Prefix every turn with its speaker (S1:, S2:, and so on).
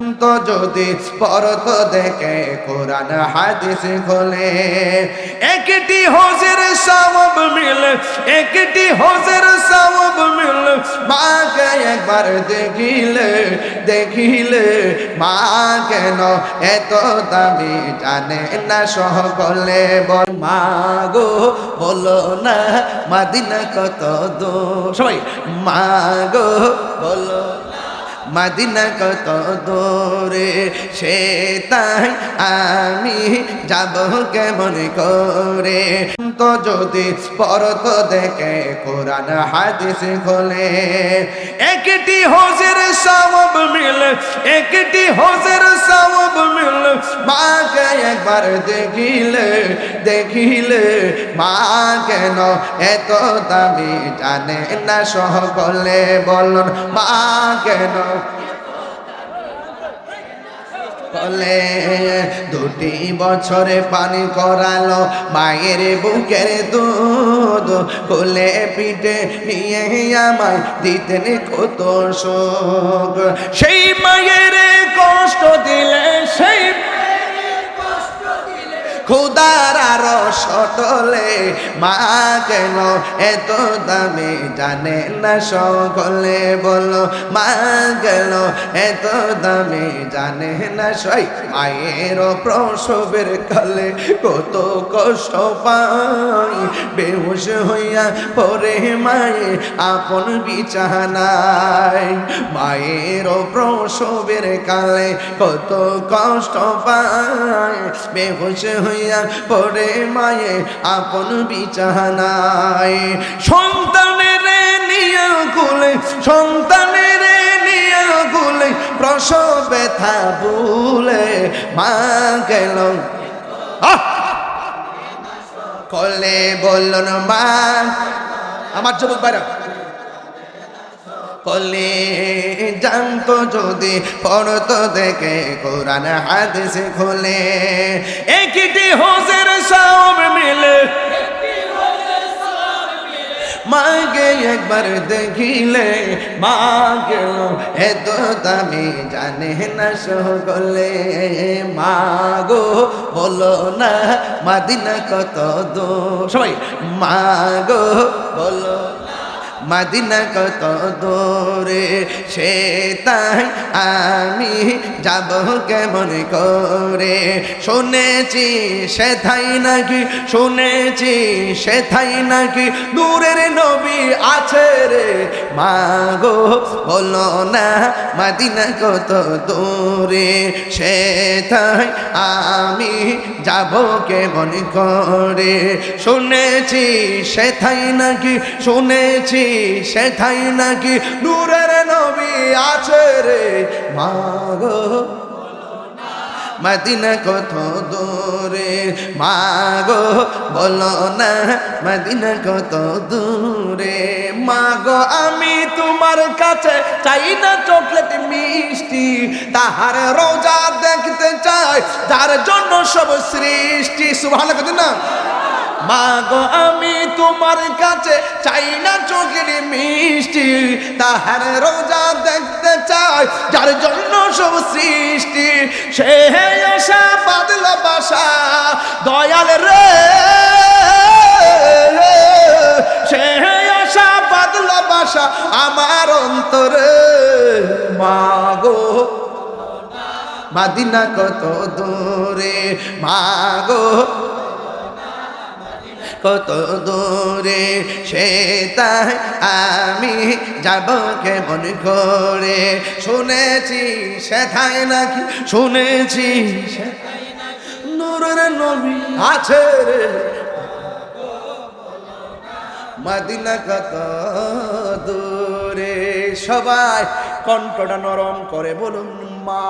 S1: তো যদি পরত দেখে কোরআন হাদিস খোলে, একটি হোজের সওয়াব মিল, একটি হোজের সওয়াব মিল, মাকে একবার দেখিলে দেখিলে, মা কেন এত দামি জানে না সকলে? বল, মা গো, বলো না, মাদিনা কত দূর? সবাই, মা গো, বলো মাদিনা কত দূরে সে তাই আমি যাব কেমন করে। তো যদি পরত দেখে কোরআন হাদিস খোলে একটি হোজের সওয়াব মিলে, একটি হোজের সওয়াব মিলে, মাকে একবার দেখিলে দেখিলে মা কেন এত দামি জানে না সকলে বলুন, মা কেন কলে দুটি বছরে পানি করালো, মায়ের বুকের দুধ কোলে পিঠে নিয়ে আমায় দিতেন কত শোক। সেই মায়ের কষ্ট দিলে সেই খুদার আরও সটলে, মা কেন এত দামে জানে না সকলে বলো, মা কেন এত দামে জানে না সই মায়ের প্রসবের কালে কত কষ্ট পাই। বেহুশ হইয়া পরে মায়ে আপন বিছানায়, মায়ের প্রসবের কালে কত কষ্ট পায় বেহুশ হইয়া পরে মায়ে আপন বিছানায় সন্তানের নিয়ে কুলে, সন্তানের নিয়ে কুলে প্রসব ব্যথা ভুলে মা গেল! কলে বলল, না মা, আমার যুবক বাইরা কলে জানতো যদি পড়তো দেখে কোরআন হাদিস খোলে। একটি হোসের সব মিলে। মাকে একবার দেখিলে, মা গেল এত দামি জানে না সকলে? মা গো বলো না, মাদিনা কত দো সবাই, মা গো বলো মাদিনা কত দূরে, সে তাই আমি যাব কেমন করে? শুনেছি সে থাই নাকি, শুনেছি সে থাই নাকি দূরের নবী আছে রে। মা গো বলো না মাদিনা কত দূরে, সে তাই আমি যাব কেমন করে? শুনেছি সে থাই নাকি, শুনেছি সে থাই নাকি নূরের নবী আছে রে? মাগো। মদিনা কত দূরে? মাগো, বলো না মদিনা কত দূরে? মাগো, আমি তোমার কাছে চাই না চকলেট মিষ্টি। তাহার রোজা দেখতে চাই তার জন্য সব সৃষ্টি। সুভালো কথা না মাগো, আমি তোমার কাছে চাই না চোখের মিষ্টি। তাহার রোজা দেখতে চাই, যার জন্য সব সৃষ্টি। সে আশা বাদল বাসা, দয়াল রে। সে আশা বাদল বাসা, আমার অন্তরে। মাগো, মাদিনা কত দূরে, মাগো। কত দূরে সে তাই আমি যাব কেমন করে? শুনেছি সে থাই নাকি? শুনেছি নূরের নবী আছে রে। মাদিনা কত দূরে? সবাই কণ্ঠটা নরম করে বলুন মা।